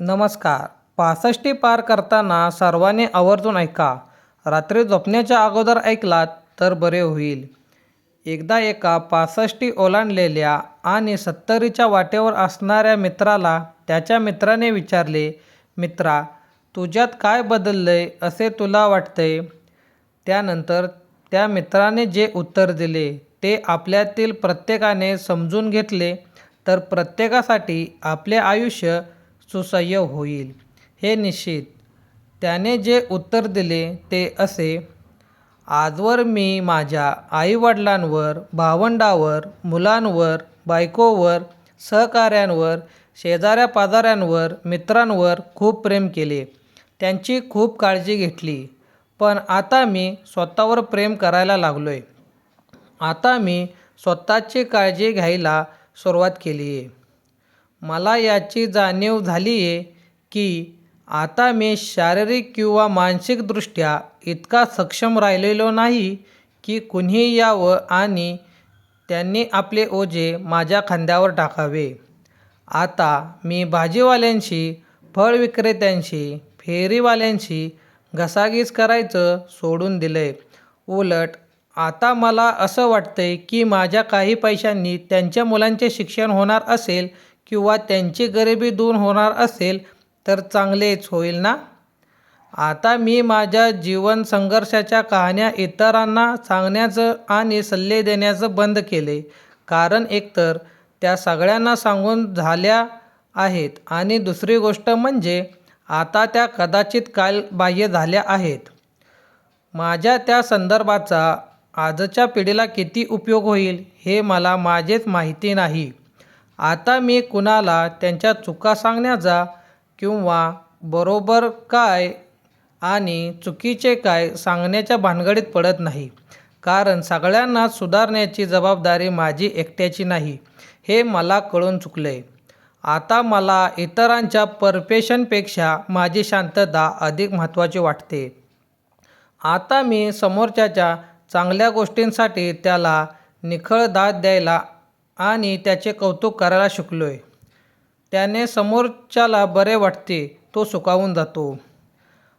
नमस्कार. पासष्टी पार करताना सर्वांनी आवर्जून ऐका. रात्री झोपण्याच्या अगोदर ऐकलात तर बरे होईल. एकदा एका पासष्टी ओलांडलेल्या आणि सत्तरीच्या वाटेवर असणाऱ्या मित्राला त्याच्या मित्राने विचारले मित्रा तुझ्यात काय बदललंय असे तुला वाटतंय त्यानंतर त्या मित्राने जे उत्तर दिले ते आपल्यातील प्रत्येकाने समजून घेतले. तर प्रत्येकासाठी आपले आयुष्य सुसह्य होईल. हे निश्चित. त्याने जे उत्तर दिले ते असे आजवर मी माझ्या आईवडिलांवर भावंडावर मुलांवर बायकोवर सहकाऱ्यांवर शेजाऱ्या पाजाऱ्यांवर मित्रांवर खूप प्रेम केले. त्यांची खूप काळजी घेतली. पण आता मी स्वतःवर प्रेम करायला लागलो आहे आता मी स्वतःची काळजी घ्यायला सुरुवात केली आहे मला याची जाणीव झाली आहे की आता मी शारीरिक किंवा मानसिकदृष्ट्या इतका सक्षम राहिलेलो नाही की कुणीही यावं आणि त्यांनी आपले ओझे माझ्या खांद्यावर टाकावे. आता मी भाजीवाल्यांशी फळ विक्रेत्यांशी फेरीवाल्यांशी घसाघीस करायचं सोडून दिलं आहे उलट आता मला असं वाटतंय की माझ्या काही पैशांनी त्यांच्या मुलांचे शिक्षण होणार असेल किंवा त्यांची गरिबी दूर होणार असेल तर चांगलेच होईल ना? आता मी माझ्या जीवन संघर्षाच्या कहाण्या इतरांना सांगण्याचं आणि सल्ले देण्याचं बंद केले. कारण एकतर त्या सगळ्यांना सांगून झाल्या आहेत आणि दुसरी गोष्ट म्हणजे आता त्या कदाचित कालबाह्य झाल्या आहेत. माझ्या त्या संदर्भाचा आजच्या पिढीला किती उपयोग होईल हे मला माझेच माहिती नाही. आता मी कुणाला त्यांच्या चुका सांगण्याचा किंवा बरोबर काय आणि चुकीचे काय सांगण्याच्या भानगडीत पडत नाही. कारण सगळ्यांना सुधारण्याची जबाबदारी माझी एकट्याची नाही हे मला कळून चुकलं आहे आता मला इतरांच्या परफेशनपेक्षा माझी शांतता अधिक महत्त्वाची वाटते. आता मी समोरच्याच्या चांगल्या गोष्टींसाठी त्याला निखळ दाद द्यायला आणि त्याचे कौतुक करायला शिकलो आहे त्याने समोरच्याला बरे वाटते तो सुकावून जातो.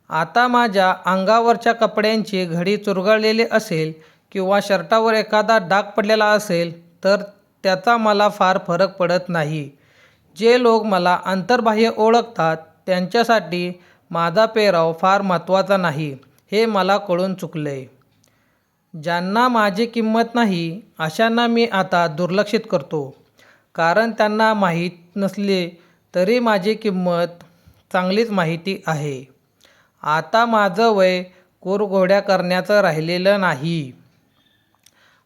आता माझ्या अंगावरच्या कपड्यांची घडी चुरगळलेली असेल किंवा शर्टावर एखादा डाग पडलेला असेल तर त्याचा मला फार फरक पडत नाही. जे लोक मला अंतर्बाह्य ओळखतात त्यांच्यासाठी माझा पेहराव फार महत्त्वाचा नाही हे मला कळून चुकलं आहे ज्यांना माझी किंमत नाही अशांना मी आता दुर्लक्षित करतो. कारण त्यांना माहीत नसले तरी माझी किंमत चांगलीच माहिती आहे. आता माझं वय कोरघोड्या करण्याचं राहिलेलं नाही.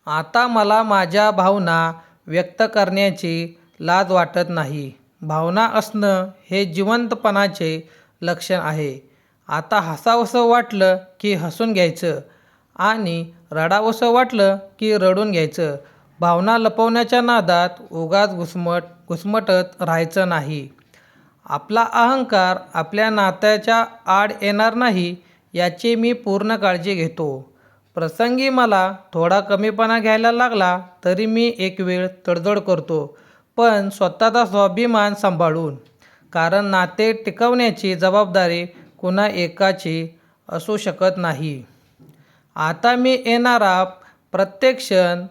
आता मला माझ्या भावना व्यक्त करण्याची लाज वाटत नाही. भावना असणं हे जिवंतपणाचे लक्षण आहे. आता हसावंसं वाटलं की हसून घ्यायचं. आणि रडावंसं वाटलं की रडून घ्यायचं. भावना लपवण्याच्या नादात उगाच घुसमट घुसमटत राहायचं नाही. आपला अहंकार आपल्या नात्याच्या आड येणार नाही याची मी पूर्ण काळजी घेतो. प्रसंगी मला थोडा कमीपणा घ्यायला लागला तरी मी एक वेळ तडजोड करतो पण स्वतःचा स्वाभिमान सांभाळून. कारण नाते टिकवण्याची जबाबदारी कुणा एकाची असू शकत नाही. आता मी येणारा प्रत्येक क्षण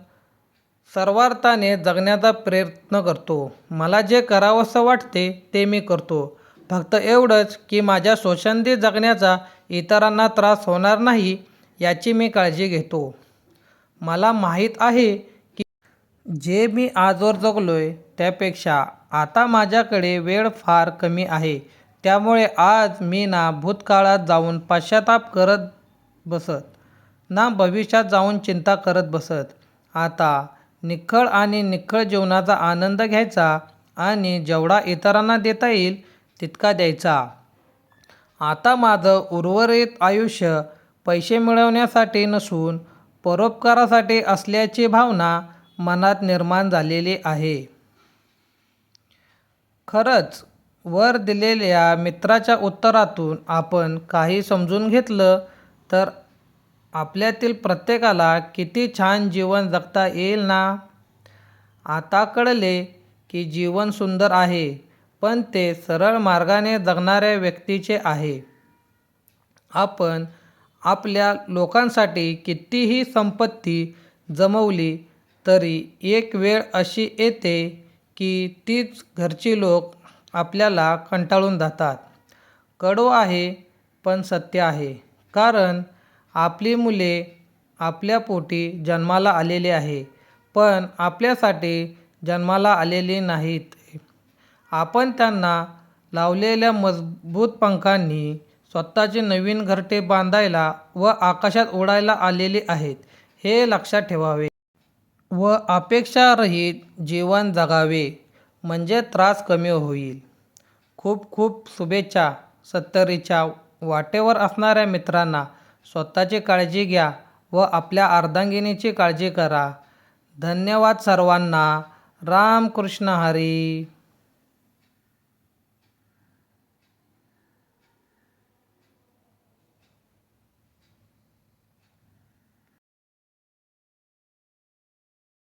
सर्वार्थाने जगण्याचा प्रयत्न करतो. मला जे करावंसं वाटते ते मी करतो. फक्त एवढंच की माझ्या स्वच्छंदी जगण्याचा इतरांना त्रास होणार नाही याची मी काळजी घेतो. मला माहीत आहे की जे मी आजवर जगलो आहे त्यापेक्षा आता माझ्याकडे वेळ फार कमी आहे. त्यामुळे आज मी ना भूतकाळात जाऊन पश्चाताप करत बसत. ना भविष्यात जाऊन चिंता करत बसत. आता निखळ आणि निखळ जीवनाचा आनंद घ्यायचा आणि जेवढा इतरांना देता येईल तितका द्यायचा. आता माझं उर्वरित आयुष्य पैसे मिळवण्यासाठी नसून परोपकारासाठी असल्याची भावना मनात निर्माण झालेली आहे. खरंच वर दिलेल्या मित्राच्या उत्तरातून आपण काही समजून घेतलं तर आपल्यातील प्रत्येकाला किती छान जीवन जगता येईल ना? आता कळले की जीवन सुंदर आहे पण ते सरळ मार्गाने जगणाऱ्या व्यक्तीचे आहे. आपण आपल्या लोकांसाठी कितीही संपत्ती जमवली तरी एक वेळ अशी येते की तीच घरची लोक आपल्याला कंटाळून जातात. कडू आहे पण सत्य आहे. कारण आपली मुले आपल्या पोटी जन्माला आलेली आहे पण आपल्यासाठी जन्माला आलेली नाहीत. आपण त्यांना लावलेल्या मजबूत पंखांनी स्वतःचे नवीन घरटे बांधायला व आकाशात उडायला आलेले आहेत हे लक्षात ठेवावे व अपेक्षारहित जीवन जगावे म्हणजे त्रास कमी होईल. खूप खूप शुभेच्छा सत्तरीच्या वाटेवर असणाऱ्या मित्रांना. स्वतःची काळजी घ्या व आपल्या अर्धांगिनीची काळजी करा. धन्यवाद सर्वांना. रामकृष्ण हरी.